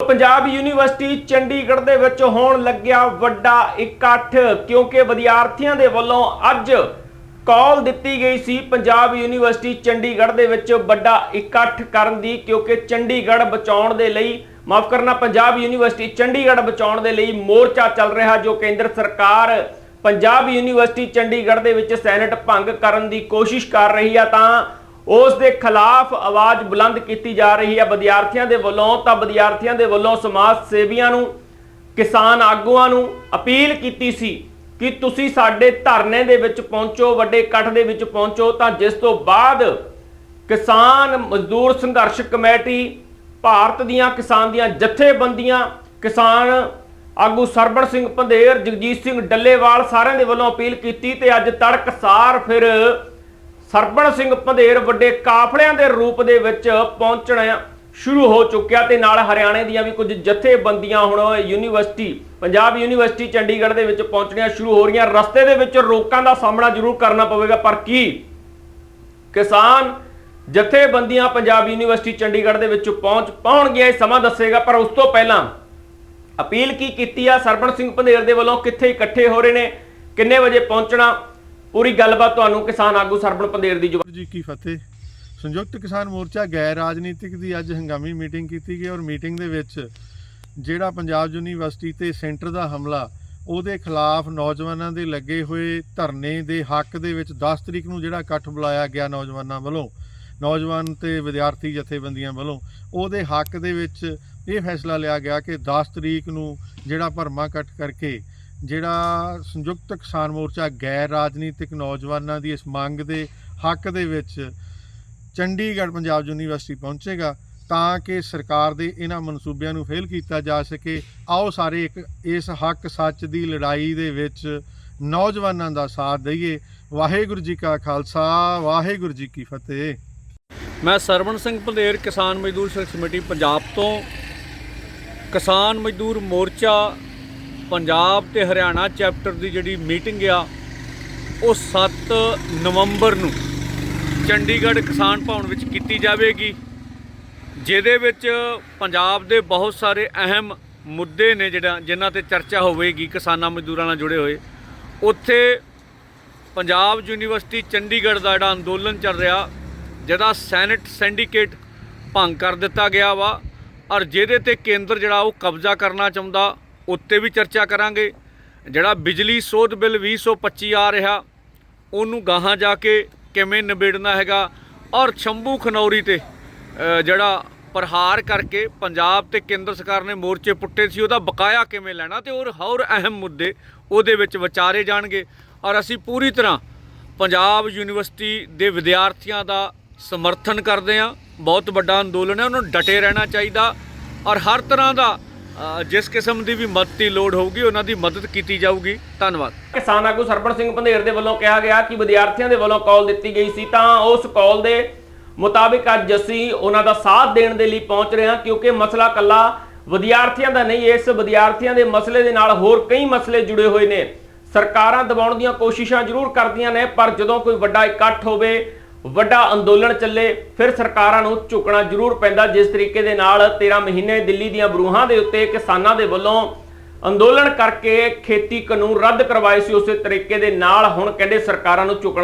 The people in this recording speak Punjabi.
ਪੰਜਾਬ ਯੂਨੀਵਰਸਿਟੀ ਚੰਡੀਗੜ੍ਹ ਦੇ ਵਿੱਚ ਹੋਣ ਲੱਗਿਆ ਵੱਡਾ ਇਕੱਠ, ਕਿਉਂਕਿ ਵਿਦਿਆਰਥੀਆਂ ਦੇ ਵੱਲੋਂ ਅੱਜ ਕਾਲ ਦਿੱਤੀ ਗਈ ਸੀ ਪੰਜਾਬ ਯੂਨੀਵਰਸਿਟੀ ਚੰਡੀਗੜ੍ਹ ਦੇ ਵਿੱਚ ਵੱਡਾ ਇਕੱਠ ਕਰਨ ਦੀ, ਕਿਉਂਕਿ ਚੰਡੀਗੜ੍ਹ ਬਚਾਉਣ ਦੇ ਲਈ, ਮਾਫ ਕਰਨਾ, ਪੰਜਾਬ ਯੂਨੀਵਰਸਿਟੀ ਚੰਡੀਗੜ੍ਹ ਬਚਾਉਣ ਦੇ ਲਈ ਮੋਰਚਾ ਚੱਲ ਰਿਹਾ, ਜੋ ਕੇਂਦਰ ਸਰਕਾਰ ਪੰਜਾਬ ਯੂਨੀਵਰਸਿਟੀ ਚੰਡੀਗੜ੍ਹ ਦੇ ਵਿੱਚ ਸੈਨੇਟ ਭੰਗ ਕਰਨ ਦੀ ਕੋਸ਼ਿਸ਼ ਕਰ ਰਹੀ ਆ, ਤਾਂ ਉਸ ਦੇ ਖਿਲਾਫ ਆਵਾਜ਼ ਬੁਲੰਦ ਕੀਤੀ ਜਾ ਰਹੀ ਹੈ ਵਿਦਿਆਰਥੀਆਂ ਦੇ ਵੱਲੋਂ, ਤਾਂ ਵਿਦਿਆਰਥੀਆਂ ਦੇ ਵੱਲੋਂ ਸਮਾਜ ਸੇਵੀਆਂ ਨੂੰ, ਕਿਸਾਨ ਆਗੂਆਂ ਨੂੰ ਅਪੀਲ ਕੀਤੀ ਸੀ ਕਿ ਤੁਸੀਂ ਸਾਡੇ ਧਰਨੇ ਦੇ ਵਿੱਚ ਪਹੁੰਚੋ, ਵੱਡੇ ਇਕੱਠ ਦੇ ਵਿੱਚ ਪਹੁੰਚੋ, ਤਾਂ ਜਿਸ ਤੋਂ ਬਾਅਦ ਕਿਸਾਨ ਮਜ਼ਦੂਰ ਸੰਘਰਸ਼ ਕਮੇਟੀ ਭਾਰਤ ਦੀਆਂ ਕਿਸਾਨ ਦੀਆਂ ਜਥੇਬੰਦੀਆਂ, ਕਿਸਾਨ ਆਗੂ ਸਰਬਣ ਸਿੰਘ ਪੰਧੇਰ, ਜਗਜੀਤ ਸਿੰਘ ਡੱਲੇਵਾਲ ਸਾਰਿਆਂ ਦੇ ਵੱਲੋਂ ਅਪੀਲ ਕੀਤੀ ਤੇ ਅੱਜ ਤੜਕਸਾਰ ਫਿਰ ਸਰਬਣ ਸਿੰਘ ਪੰਧੇਰ ਵੱਡੇ ਕਾਫਲਿਆਂ ਦੇ ਰੂਪ ਦੇ ਵਿੱਚ ਪਹੁੰਚਣਾ ਸ਼ੁਰੂ ਹੋ ਚੁੱਕਿਆ ਤੇ ਨਾਲ ਹਰਿਆਣੇ ਦੀਆਂ ਵੀ ਕੁਝ ਜਥੇਬੰਦੀਆਂ ਹੁਣ ਯੂਨੀਵਰਸਿਟੀ, ਪੰਜਾਬ ਯੂਨੀਵਰਸਿਟੀ ਚੰਡੀਗੜ੍ਹ ਦੇ ਵਿੱਚ ਪਹੁੰਚਣੀਆਂ ਸ਼ੁਰੂ ਹੋ ਰਹੀਆਂ। ਰਸਤੇ ਦੇ ਵਿੱਚ ਰੋਕਾਂ ਦਾ ਸਾਹਮਣਾ ਜ਼ਰੂਰ ਕਰਨਾ ਪਵੇਗਾ, ਪਰ ਕੀ? ਕਿਸਾਨ ਜਥੇਬੰਦੀਆਂ ਪੰਜਾਬ ਯੂਨੀਵਰਸਿਟੀ ਚੰਡੀਗੜ੍ਹ ਦੇ ਵਿੱਚ ਪਹੁੰਚ ਪਾਉਣਗੀਆਂ, ਇਹ ਸਮਾਂ ਦੱਸੇਗਾ, ਪਰ ਉਸ ਤੋਂ ਪਹਿਲਾਂ ਅਪੀਲ ਕੀ ਕੀਤੀ ਆ? ਸਰਬਣ ਸਿੰਘ ਪੰਧੇਰ ਦੇ ਵੱਲੋਂ ਕਿੱਥੇ ਇਕੱਠੇ ਹੋ ਰਹੇ ਨੇ? ਕਿੰਨੇ ਵਜੇ ਪਹੁੰਚਣਾ? ਪੂਰੀ ਗੱਲਬਾਤ ਤੁਹਾਨੂੰ ਕਿਸਾਨ ਆਗੂ ਸਰਬਣ ਪੰਧੇਰ ਦੀ ਜ਼ੁਬਾਨ ਜੀ ਕੀ ਫਤਿਹ। ਸੰਯੁਕਤ ਕਿਸਾਨ ਮੋਰਚਾ ਗੈਰ ਰਾਜਨੀਤਿਕ ਦੀ ਅੱਜ ਹੰਗਾਮੀ ਮੀਟਿੰਗ ਕੀਤੀ ਗਈ ਔਰ ਮੀਟਿੰਗ ਦੇ ਵਿੱਚ ਜਿਹੜਾ ਪੰਜਾਬ ਯੂਨੀਵਰਸਿਟੀ ਤੇ ਸੈਂਟਰ ਦਾ ਹਮਲਾ, ਉਹਦੇ ਖਿਲਾਫ ਨੌਜਵਾਨਾਂ ਦੇ ਲੱਗੇ ਹੋਏ ਧਰਨੇ ਦੇ ਹੱਕ ਦੇ ਵਿੱਚ 10 ਤਰੀਕ ਨੂੰ ਜਿਹੜਾ ਇਕੱਠ ਬੁਲਾਇਆ ਗਿਆ ਨੌਜਵਾਨਾਂ ਵੱਲੋਂ, ਨੌਜਵਾਨ ਤੇ ਵਿਦਿਆਰਥੀ ਜਥੇਬੰਦੀਆਂ ਵੱਲੋਂ, ਉਹਦੇ ਹੱਕ ਦੇ ਵਿੱਚ ਇਹ ਫੈਸਲਾ ਲਿਆ ਗਿਆ ਕਿ 10 ਤਰੀਕ ਨੂੰ ਜਿਹੜਾ ਭਰਮਾ ਇਕੱਠ ਕਰਕੇ ਜਿਹੜਾ ਸੰਯੁਕਤ ਕਿਸਾਨ ਮੋਰਚਾ ਗੈਰ ਰਾਜਨੀਤਿਕ ਨੌਜਵਾਨਾਂ ਦੀ ਇਸ ਮੰਗ ਦੇ ਹੱਕ ਦੇ ਵਿੱਚ ਚੰਡੀਗੜ੍ਹ ਪੰਜਾਬ ਯੂਨੀਵਰਸਿਟੀ ਪਹੁੰਚੇਗਾ ਤਾਂ ਕਿ ਸਰਕਾਰ ਦੇ ਇਹਨਾਂ ਮਨਸੂਬਿਆਂ ਨੂੰ ਫੇਲ ਕੀਤਾ ਜਾ ਸਕੇ। ਆਓ ਸਾਰੇ ਇੱਕ ਇਸ ਹੱਕ ਸੱਚ ਦੀ ਲੜਾਈ ਦੇ ਵਿੱਚ ਨੌਜਵਾਨਾਂ ਦਾ ਸਾਥ ਦਈਏ। ਵਾਹਿਗੁਰੂ ਜੀ ਕਾ ਖਾਲਸਾ, ਵਾਹਿਗੁਰੂ ਜੀ ਕੀ ਫਤਿਹ। ਮੈਂ ਸਰਵਣ ਸਿੰਘ ਪੰਧੇਰ ਕਿਸਾਨ ਮਜ਼ਦੂਰ ਸੰਘਰਸ਼ ਕਮੇਟੀ, ਪੰਜਾਬ ਤੋਂ। ਕਿਸਾਨ ਮਜ਼ਦੂਰ ਮੋਰਚਾ ਪੰਜਾਬ ਤੇ ਹਰਿਆਣਾ ਚੈਪਟਰ ਦੀ ਜਿਹੜੀ ਮੀਟਿੰਗ ਆ, ਉਹ 7 ਨਵੰਬਰ ਨੂੰ ਚੰਡੀਗੜ੍ਹ ਕਿਸਾਨ ਭਵਨ ਵਿੱਚ ਕੀਤੀ ਜਾਵੇਗੀ, ਜਿਹਦੇ ਵਿੱਚ ਪੰਜਾਬ ਦੇ ਬਹੁਤ ਸਾਰੇ ਅਹਿਮ ਮੁੱਦੇ ਨੇ ਜਿਹੜਾ, ਜਿਨ੍ਹਾਂ ਤੇ ਚਰਚਾ ਹੋਵੇਗੀ, ਕਿਸਾਨਾਂ ਮਜ਼ਦੂਰਾਂ ਨਾਲ ਜੁੜੇ ਹੋਏ। ਉੱਥੇ ਪੰਜਾਬ ਯੂਨੀਵਰਸਿਟੀ ਚੰਡੀਗੜ੍ਹ ਦਾ ਜਿਹੜਾ ਅੰਦੋਲਨ ਚੱਲ ਰਿਹਾ, ਜਿਹਦਾ ਸੈਨੇਟ ਸਿੰਡੀਕੇਟ ਭੰਗ ਕਰ ਦਿੱਤਾ ਗਿਆ ਵਾ, ਔਰ ਜਿਹਦੇ ਤੇ ਕੇਂਦਰ ਜਿਹੜਾ ਉਹ ਕਬਜ਼ਾ ਕਰਨਾ ਚਾਹੁੰਦਾ ਉੱਤੇ ਵੀ ਚਰਚਾ ਕਰਾਂਗੇ। ਜਿਹੜਾ ਬਿਜਲੀ ਸੋਧ ਬਿੱਲ 2025 ਆ ਰਿਹਾ, ਉਹਨੂੰ ਗਾਹਾਂ ਜਾ ਕੇ ਕਿਵੇਂ ਨਿਬੇੜਨਾ ਹੈਗਾ? ਔਰ ਸ਼ੰਭੂ ਖਨੌਰੀ ਤੇ ਜਿਹੜਾ ਪ੍ਰਹਾਰ ਕਰਕੇ ਪੰਜਾਬ ਤੇ ਕੇਂਦਰ ਸਰਕਾਰ ਨੇ ਮੋਰਚੇ ਪੁੱਟੇ ਸੀ, ਉਹਦਾ ਬਕਾਇਆ ਕਿਵੇਂ ਲੈਣਾ ਤੇ ਹੋਰ ਹੋਰ ਅਹਿਮ ਮੁੱਦੇ ਉਹਦੇ ਵਿੱਚ ਵਿਚਾਰੇ ਜਾਣਗੇ। ਔਰ ਅਸੀਂ ਪੂਰੀ ਤਰ੍ਹਾਂ ਪੰਜਾਬ ਯੂਨੀਵਰਸਿਟੀ ਦੇ ਵਿਦਿਆਰਥੀਆਂ ਦਾ ਸਮਰਥਨ ਕਰਦੇ ਹਾਂ। ਬਹੁਤ ਵੱਡਾ ਅੰਦੋਲਨ ਹੈ, ਉਹਨੂੰ ਡਟੇ ਰਹਿਣਾ ਚਾਹੀਦਾ। ਔਰ ਹਰ ਤਰ੍ਹਾਂ ਦਾ ਜਿਸ ਕਿਸਮ ਦੀ ਵੀ ਮਦਦ ਦੀ ਲੋੜ ਹੋਊਗੀ, ਉਹਨਾਂ ਦੀ ਮਦਦ ਕੀਤੀ ਜਾਊਗੀ। ਧੰਨਵਾਦ। ਕਿਸਾਨ ਆਗੂ ਸਰਬਣ ਸਿੰਘ ਪੰਧੇਰ ਦੇ ਵੱਲੋਂ ਕਿਹਾ ਗਿਆ ਕਿ ਵਿਦਿਆਰਥੀਆਂ ਦੇ ਵੱਲੋਂ ਕਾਲ ਦਿੱਤੀ ਗਈ ਸੀ, ਤਾਂ ਉਸ ਕਾਲ ਦੇ ਮੁਤਾਬਿਕ ਅੱਜ ਅਸੀਂ ਉਹਨਾਂ ਦਾ ਸਾਥ ਦੇਣ ਦੇ ਲਈ ਪਹੁੰਚ ਰਹੇ ਹਾਂ, ਕਿਉਂਕਿ ਮਸਲਾ ਕੱਲਾ ਵਿਦਿਆਰਥੀਆਂ ਦਾ ਨਹੀਂ, ਇਸ ਵਿਦਿਆਰਥੀਆਂ ਦੇ ਮਸਲੇ ਦੇ ਨਾਲ ਹੋਰ ਕਈ ਮਸਲੇ ਜੁੜੇ ਹੋਏ ਨੇ। ਸਰਕਾਰਾਂ ਦਬਾਉਣ ਦੀਆਂ ਕੋਸ਼ਿਸ਼ਾਂ ਜ਼ਰੂਰ ਕਰਦੀਆਂ ਨੇ, ਪਰ ਜਦੋਂ ਕੋਈ ਵੱਡਾ ਇਕੱਠ ਹੋਵੇ ਵੱਡਾ ਅੰਦੋਲਨ ਚੱਲੇ, ਫਿਰ ਸਰਕਾਰਾਂ ਨੂੰ ਝੁਕਣਾ ਜ਼ਰੂਰ ਪੈਂਦਾ। ਜਿਸ ਤਰੀਕੇ ਦੇ ਨਾਲ 13 ਮਹੀਨੇ ਦਿੱਲੀ ਦੀਆਂ ਬਰੂਹਾਂ ਦੇ ਉੱਤੇ ਕਿਸਾਨਾਂ ਦੇ ਵੱਲੋਂ ਅੰਦੋਲਨ ਕਰਕੇ ਖੇਤੀ ਕਾਨੂੰਨ ਰੱਦ ਕਰਵਾਏ ਸੀ, ਉਸੇ ਤਰੀਕੇ ਦੇ ਨਾਲ ਹੁਣ ਕਹਿੰਦੇ ਸਰਕਾਰਾਂ ਨੂੰ ਝੁਕਣਾ